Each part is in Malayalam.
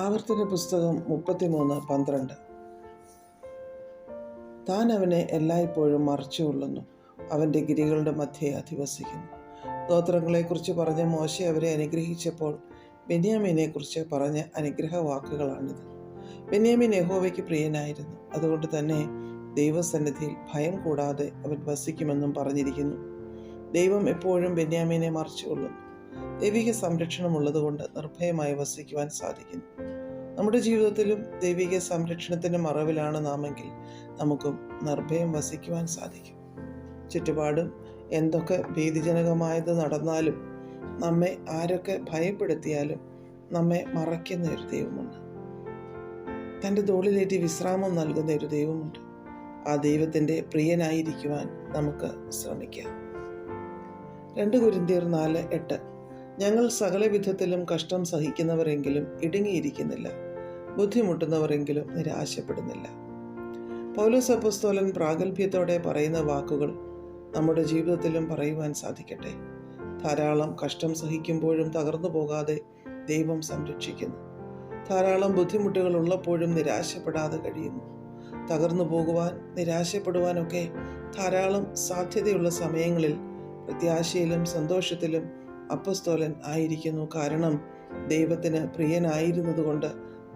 ആവർത്തന പുസ്തകം മുപ്പത്തിമൂന്ന് പന്ത്രണ്ട്. താൻ അവനെ എല്ലായ്പ്പോഴും മറച്ചുകൊള്ളുന്നു അവന്റെ ഗിരികളുടെ മധ്യേ അധിവസിക്കുന്നു. ഗോത്രങ്ങളെക്കുറിച്ച് പറഞ്ഞ മോശ അവരെ അനുഗ്രഹിച്ചപ്പോൾ ബെന്യാമിനെക്കുറിച്ച് പറഞ്ഞ അനുഗ്രഹ വാക്കുകളാണിത് ബെന്യാമിൻ യഹോവയ്ക്ക് പ്രിയനായിരുന്നു. അതുകൊണ്ട് തന്നെ ദൈവസന്നിധിയിൽ ഭയം കൂടാതെ അവൻ വസിക്കുമെന്നും പറഞ്ഞിരിക്കുന്നു. ദൈവം എപ്പോഴും ബെന്യാമീനെ മറച്ചുകൊള്ളുന്നു ദൈവിക സംരക്ഷണം ഉള്ളതുകൊണ്ട് നിർഭയമായി വസിക്കുവാൻ സാധിക്കുന്നു. നമ്മുടെ ജീവിതത്തിലും ദൈവിക സംരക്ഷണത്തിന്റെ മറവിലാണ് നാമെങ്കിൽ നമുക്കും നിർഭയം വസിക്കുവാൻ സാധിക്കും. ചുറ്റുപാടും എന്തൊക്കെ ഭീതിജനകമായത് നടന്നാലും നമ്മെ ആരൊക്കെ ഭയപ്പെടുത്തിയാലും നമ്മെ മറയ്ക്കുന്ന ഒരു ദൈവമുണ്ട്. തന്റെ തോളിലേറ്റി വിശ്രാമം നൽകുന്ന ഒരു ദൈവമുണ്ട്. ആ ദൈവത്തിന്റെ പ്രിയനായിരിക്കുവാൻ നമുക്ക് ശ്രമിക്കാം. രണ്ട് കുരിന്തിയർ നാല് എട്ട്. ഞങ്ങൾ സകല വിധത്തിലും കഷ്ടം സഹിക്കുന്നവരെങ്കിലും ഇടുങ്ങിയിരിക്കുന്നില്ല. ബുദ്ധിമുട്ടുന്നവരെങ്കിലും നിരാശപ്പെടുന്നില്ല. പൗലോസ് അപ്പസ്തോലൻ പ്രാഗൽഭ്യത്തോടെ പറയുന്ന വാക്കുകൾ നമ്മുടെ ജീവിതത്തിലും പറയുവാൻ സാധിക്കട്ടെ. ധാരാളം കഷ്ടം സഹിക്കുമ്പോഴും തകർന്നു പോകാതെ ദൈവം സംരക്ഷിക്കുന്നു. ധാരാളം ബുദ്ധിമുട്ടുകൾ ഉള്ളപ്പോഴും നിരാശപ്പെടാതെ കഴിയുന്നു. തകർന്നു പോകുവാൻ നിരാശപ്പെടുവാനൊക്കെ ധാരാളം സാധ്യതയുള്ള സമയങ്ങളിൽ പ്രത്യാശയിലും സന്തോഷത്തിലും അപ്പസ്തോലൻ ആയിരിക്കുന്നു. കാരണം ദൈവത്തിന് പ്രിയനായിരുന്നതുകൊണ്ട്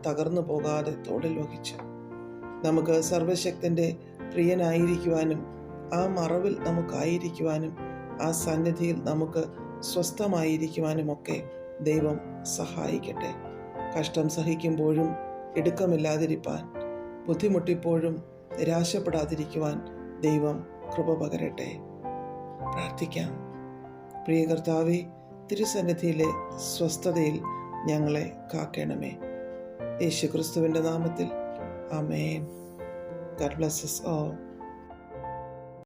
തകർന്നു പോകാതെ തോളിൽ വഹിച്ചു. നമുക്ക് സർവശക്തന്റെ പ്രിയനായിരിക്കുവാനും ആ മറവിൽ നമുക്കായിരിക്കുവാനും ആ സന്നിധിയിൽ നമുക്ക് സ്വസ്ഥമായിരിക്കുവാനുമൊക്കെ ദൈവം സഹായിക്കട്ടെ. കഷ്ടം സഹിക്കുമ്പോഴും ഇടുക്കമില്ലാതിരിപ്പാൻ ബുദ്ധിമുട്ടിപ്പോഴും നിരാശപ്പെടാതിരിക്കുവാൻ ദൈവം കൃപ പകരട്ടെ. പ്രാർത്ഥിക്കാം. പ്രിയ കർത്താവെ തിരുസന്നിധിയിലെ സ്വസ്ഥതയിൽ ഞങ്ങളെ കാക്കണമേ. യേശു ക്രിസ്തുവിന്റെ നാമത്തിൽ അമേൻ ഗഡ് ബ്ലസ്സസ് ഓ